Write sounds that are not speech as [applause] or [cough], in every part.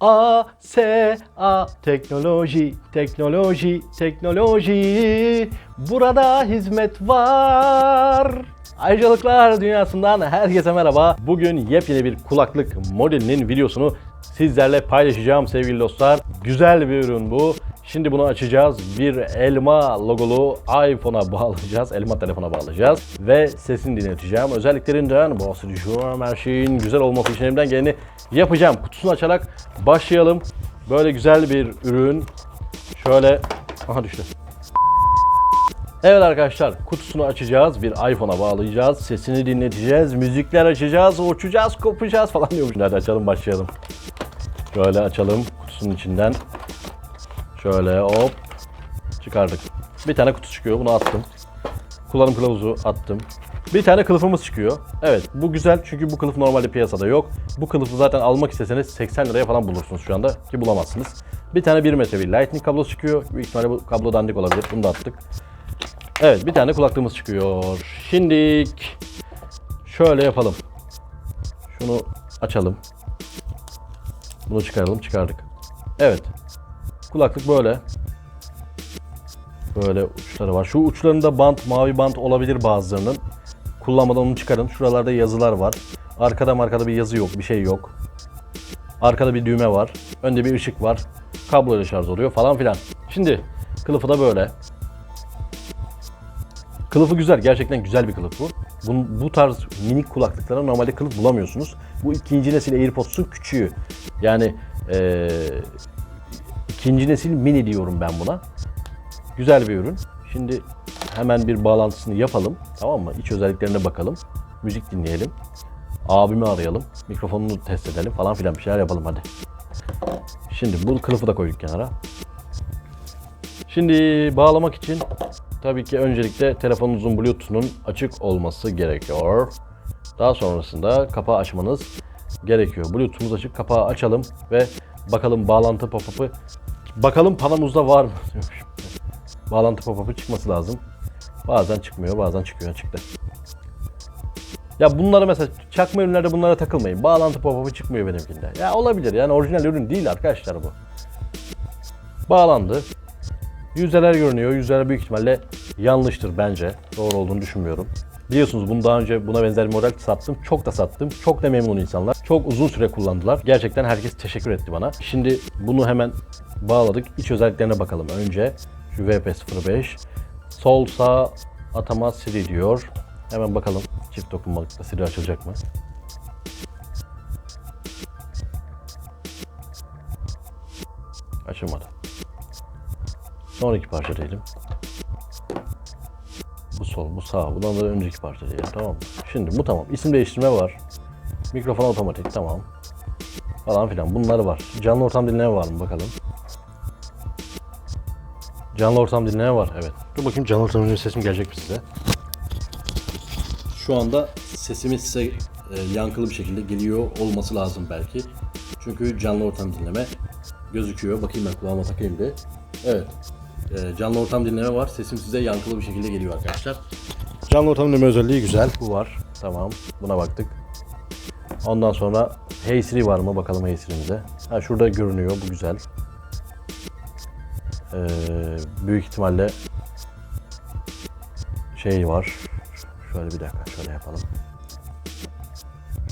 A, S, A Teknoloji, teknoloji, teknoloji Burada hizmet var Ayrıcalıklar dünyasından herkese merhaba. Bugün yepyeni bir kulaklık modelinin videosunu sizlerle paylaşacağım sevgili dostlar. Güzel bir ürün bu. Şimdi bunu açacağız. Bir elma logolu iPhone'a bağlayacağız. Elma telefona bağlayacağız. Ve sesini dinleteceğim. Özelliklerinden bahsedeceğim. Her şeyin güzel olması için elimden geleni yapacağım. Kutusunu açarak başlayalım. Böyle güzel bir ürün. Şöyle... Aha düştü. Evet arkadaşlar kutusunu açacağız. Bir iPhone'a bağlayacağız. Sesini dinleteceğiz. Müzikler açacağız. Uçacağız, kopacağız falan diyormuş. Hadi açalım başlayalım. Şöyle açalım kutusunun içinden. Şöyle hop çıkardık. Bir tane kutu çıkıyor. Bunu attım. Kullanım kılavuzu attım. Bir tane kılıfımız çıkıyor. Evet bu güzel çünkü bu kılıf normalde piyasada yok. Bu kılıfı zaten almak isteseniz 80 liraya falan bulursunuz şu anda ki bulamazsınız. Bir tane 1 metre bir lightning kablosu çıkıyor. Büyük ihtimalle bu kablo dandik olabilir. Bunu da attık. Evet bir tane kulaklığımız çıkıyor. Şimdilik şöyle yapalım. Şunu açalım. Bunu çıkaralım. Çıkardık. Evet. Kulaklık böyle. Böyle uçları var. Şu uçlarında bant, mavi bant olabilir bazılarının. Kullanmadan onu çıkarın. Şuralarda yazılar var. Arkada markada bir yazı yok, bir şey yok. Arkada bir düğme var. Önde bir ışık var. Kablo ile şarj oluyor falan filan. Şimdi kılıfı da böyle. Kılıfı güzel. Gerçekten güzel bir kılıf bu. Bu, bu tarz minik kulaklıklara normalde kılıf bulamıyorsunuz. Bu ikinci nesil AirPods'un küçüğü. Yani eee, ikinci nesil mini diyorum ben buna. Güzel bir ürün. Şimdi hemen bir bağlantısını yapalım. Tamam mı? İç özelliklerine bakalım. Müzik dinleyelim. Abimi arayalım. Mikrofonunu test edelim falan filan bir şeyler yapalım hadi. Şimdi bu kılıfı da koyduk kenara. Şimdi bağlamak için tabii ki öncelikle telefonunuzun Bluetooth'unun açık olması gerekiyor. Daha sonrasında kapağı açmanız gerekiyor. Bluetooth'umuz açık, kapağı açalım ve bakalım bağlantı pop-up'ı bakalım panomuzda var mı? Bağlantı pop-up'ı çıkması lazım. Bazen çıkmıyor, bazen çıkıyor, çıktı. Ya bunlara mesela çakma ürünlerde bunlara takılmayın. Bağlantı pop-up'ı çıkmıyor benimkinde. Ya olabilir yani orijinal ürün değil arkadaşlar bu. Bağlandı. Yüzdeler görünüyor. Yüzdeler büyük ihtimalle yanlıştır bence. Doğru olduğunu düşünmüyorum. Biliyorsunuz bunu daha önce buna benzer bir model sattım. Çok da sattım. Çok da memnun insanlar. Çok uzun süre kullandılar. Gerçekten herkes teşekkür etti bana. Şimdi bunu hemen bağladık. İç özelliklerine bakalım. Önce şu VP05. Sol sağ atama Siri diyor. Hemen bakalım çift dokunmalıkta Siri açılacak mı? Açılmadı. Sonraki parça diyelim. Bu sol, bu sağ. Bundan da önceki parça diyelim. Tamam mı? Şimdi bu tamam. İsim değiştirme var. Mikrofon otomatik. Tamam. Falan filan. Bunlar var. Canlı ortam dinleme var mı bakalım. Canlı ortam dinleme var. Evet. Dur bakayım canlı ortam dinleme sesim gelecek mi size? Şu anda sesimi size e, yankılı bir şekilde geliyor olması lazım belki. Çünkü canlı ortam dinleme gözüküyor. Bakayım ben kulağıma takayım bir. Evet. E, canlı ortam dinleme var. Sesim size yankılı bir şekilde geliyor arkadaşlar. Canlı ortam dinleme özelliği güzel. Bu var. Tamam. Buna baktık. Ondan sonra Hey Siri var mı? Bakalım Hey Siri'mize. Ha şurada görünüyor. Bu güzel. Ee, büyük ihtimalle şey var. Şöyle bir dakika şöyle yapalım.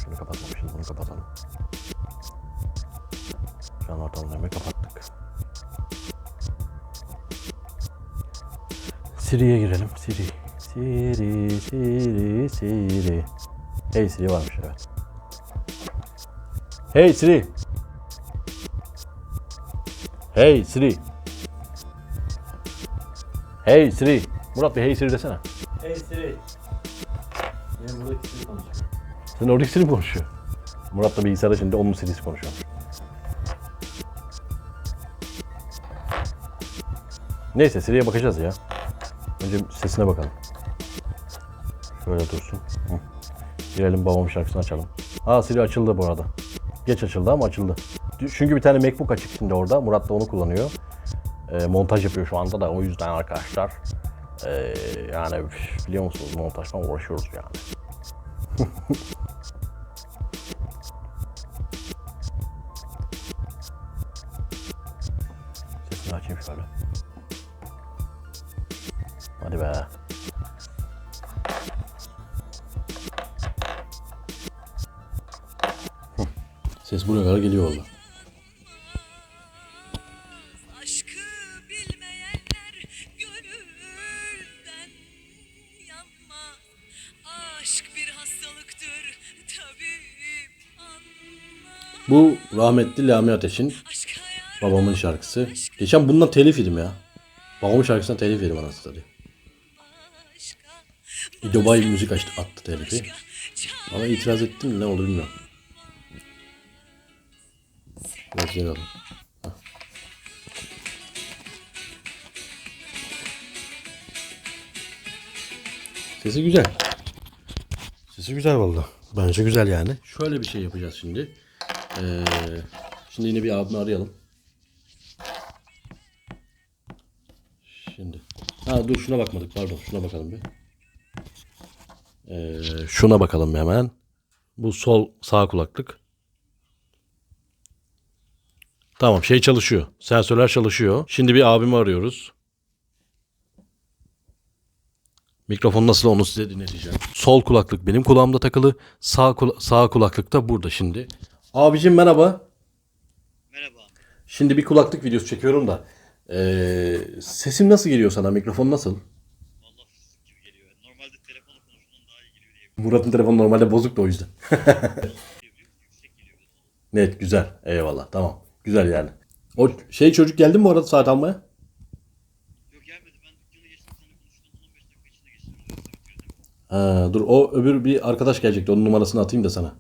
Şunu kapatmamışız bunu kapatalım. Şu an ortamlarını kapattık. Siri'ye girelim. Siri. Siri, Siri, Siri. Hey Siri varmış evet. Hey Siri. Hey Siri. Hey Siri. Murat bir hey Siri desene. Hey Siri. Benim buradaki Siri konuşuyor. Sen oradaki Siri mi konuşuyor? Murat da bilgisayarda şimdi onun Siri'si konuşuyor. Neyse Siri'ye bakacağız ya. Önce sesine bakalım. Şöyle dursun. Hı. Girelim babamın şarkısını açalım. Aa Siri açıldı bu arada. Geç açıldı ama açıldı. Çünkü bir tane MacBook açık şimdi orada. Murat da onu kullanıyor. Ee, montaj yapıyor şu anda da o yüzden arkadaşlar. Ee, yani biliyor musunuz montajdan uğraşıyoruz yani. [laughs] Sesini açayım şöyle. Hadi be. Ses buraya kadar geliyor valla. Bu rahmetli Lami Ateş'in babamın şarkısı. Geçen bundan telif yedim ya. Babamın şarkısından telif yedim anasını satayım. Dubai müzik açtı, attı telifi. Ama itiraz ettim ne oldu bilmiyorum. Biraz. Sesi güzel. Sesi güzel valla. Bence güzel yani. Şöyle bir şey yapacağız şimdi. Ee, şimdi yine bir abimi arayalım. Şimdi. Ha dur şuna bakmadık pardon. Şuna bakalım bir. Ee, şuna bakalım hemen. Bu sol sağ kulaklık. Tamam şey çalışıyor. Sensörler çalışıyor. Şimdi bir abimi arıyoruz. Mikrofon nasıl onu size dinleteceğim. Sol kulaklık benim kulağımda takılı. Sağ, kula- sağ kulaklık da burada şimdi. Abicim merhaba. Merhaba. Şimdi bir kulaklık videosu çekiyorum da. ee, sesim nasıl geliyor sana? Mikrofon nasıl? Vallahi fıstık gibi geliyor. Normalde telefonla konuştuğundan daha iyi geliyor diye Murat'ın telefonu normalde bozuk da o yüzden. [laughs] Net güzel. Eyvallah tamam. Güzel yani. O şey çocuk geldi mi bu arada saat almaya? Yok gelmedi. Ben dükkanı geçtim. Konuştum. 15 dakika içinde geçtim. Ha, dur o öbür bir arkadaş gelecekti. Onun numarasını atayım da sana.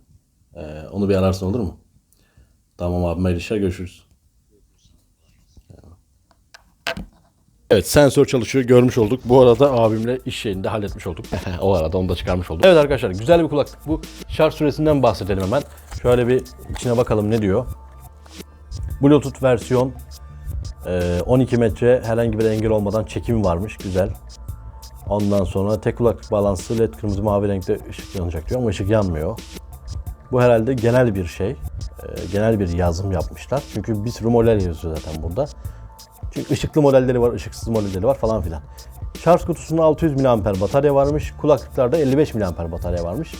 Onu bir ararsın olur mu? Tamam abi hayırlı işler görüşürüz. Evet sensör çalışıyor görmüş olduk. Bu arada abimle iş şeyini de halletmiş olduk. [laughs] o arada onu da çıkarmış olduk. Evet arkadaşlar güzel bir kulaklık bu. Şarj süresinden bahsedelim hemen. Şöyle bir içine bakalım ne diyor. Bluetooth versiyon e, 12 metre herhangi bir engel olmadan çekimi varmış. Güzel. Ondan sonra tek kulaklık bağlantısı led kırmızı mavi renkte ışık yanacak diyor ama ışık yanmıyor. Bu herhalde genel bir şey. e, genel bir yazım yapmışlar. Çünkü bir sürü model yazıyor zaten burada. Çünkü ışıklı modelleri var, ışıksız modelleri var falan filan. Şarj kutusunda 600 mAh batarya varmış. Kulaklıklarda 55 mAh batarya varmış.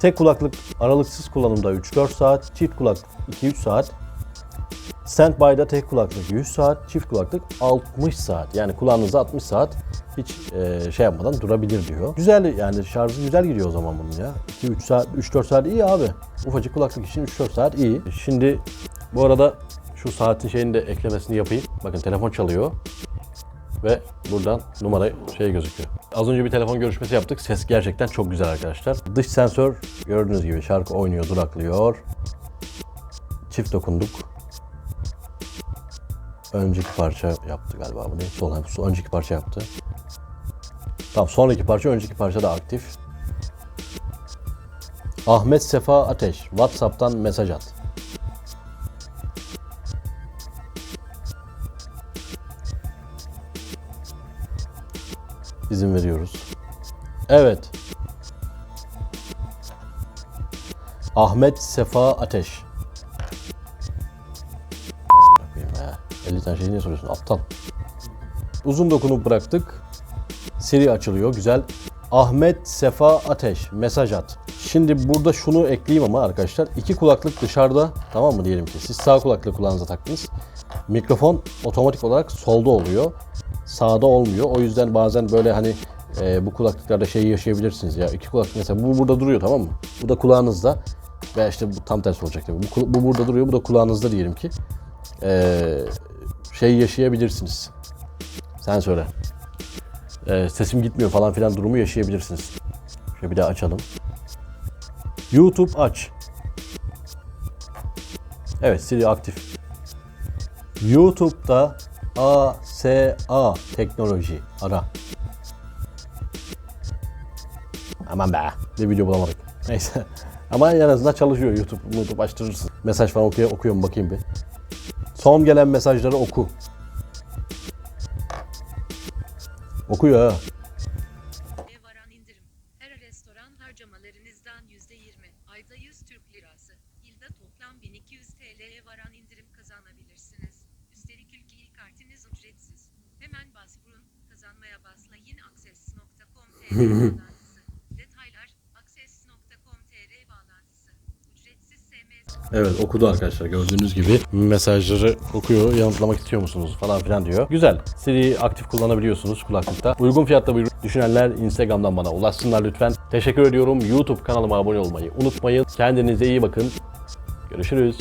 Tek kulaklık aralıksız kullanımda 3-4 saat, çift kulaklık 2-3 saat. Standby'da tek kulaklık 100 saat, çift kulaklık 60 saat. Yani kulağınızda 60 saat hiç e, şey yapmadan durabilir diyor. Güzel yani şarjı güzel gidiyor o zaman bunun ya. 2-3 saat, 3-4 saat iyi abi. Ufacık kulaklık için 3-4 saat iyi. Şimdi bu arada şu saatin şeyini de eklemesini yapayım. Bakın telefon çalıyor. Ve buradan numara şey gözüküyor. Az önce bir telefon görüşmesi yaptık. Ses gerçekten çok güzel arkadaşlar. Dış sensör gördüğünüz gibi şarkı oynuyor, duraklıyor. Çift dokunduk. Önceki parça yaptı galiba bu ne? Son, son önceki parça yaptı. Tamam sonraki parça önceki parça da aktif. Ahmet Sefa Ateş WhatsApp'tan mesaj at. İzin veriyoruz. Evet. Ahmet Sefa Ateş. Bakayım be. 50 tane şey niye soruyorsun? Aptal. Uzun dokunup bıraktık. Siri açılıyor. Güzel. Ahmet Sefa Ateş. Mesaj at. Şimdi burada şunu ekleyeyim ama arkadaşlar. iki kulaklık dışarıda. Tamam mı diyelim ki. Siz sağ kulaklığı kulağınıza taktınız. Mikrofon otomatik olarak solda oluyor. Sağda olmuyor. O yüzden bazen böyle hani e, bu kulaklıklarda şey yaşayabilirsiniz ya. İki kulaklık mesela bu burada duruyor tamam mı? Bu da kulağınızda. Veya işte bu tam tersi olacak tabii. Bu, bu burada duruyor. Bu da kulağınızda diyelim ki. E, şey yaşayabilirsiniz. Sen söyle. E, sesim gitmiyor falan filan durumu yaşayabilirsiniz. Şöyle bir daha açalım. YouTube aç. Evet Siri aktif. YouTube'da ASA teknoloji ara. Aman be. Bir video bulamadık. Neyse. [laughs] Ama en azından çalışıyor YouTube. YouTube açtırırsın. Mesaj falan okuyor, okuyorum bakayım bir. Son gelen mesajları oku. Okuyor ha. Ev indirim. Her restoran harcamalarınızdan %20. Ayda 100 Türk lirası. Yılda toplam 1200 TL ev indirim kazanabilirsiniz. Üstelik ülke il kartınız ücretsiz. Hemen başvurun. Kazanmaya basla yine access.com.tr'den [laughs] Evet okudu arkadaşlar gördüğünüz gibi mesajları okuyor yanıtlamak istiyor musunuz falan filan diyor. Güzel. Siri'yi aktif kullanabiliyorsunuz kulaklıkta. Uygun fiyatta bir düşünenler Instagram'dan bana ulaşsınlar lütfen. Teşekkür ediyorum. YouTube kanalıma abone olmayı unutmayın. Kendinize iyi bakın. Görüşürüz.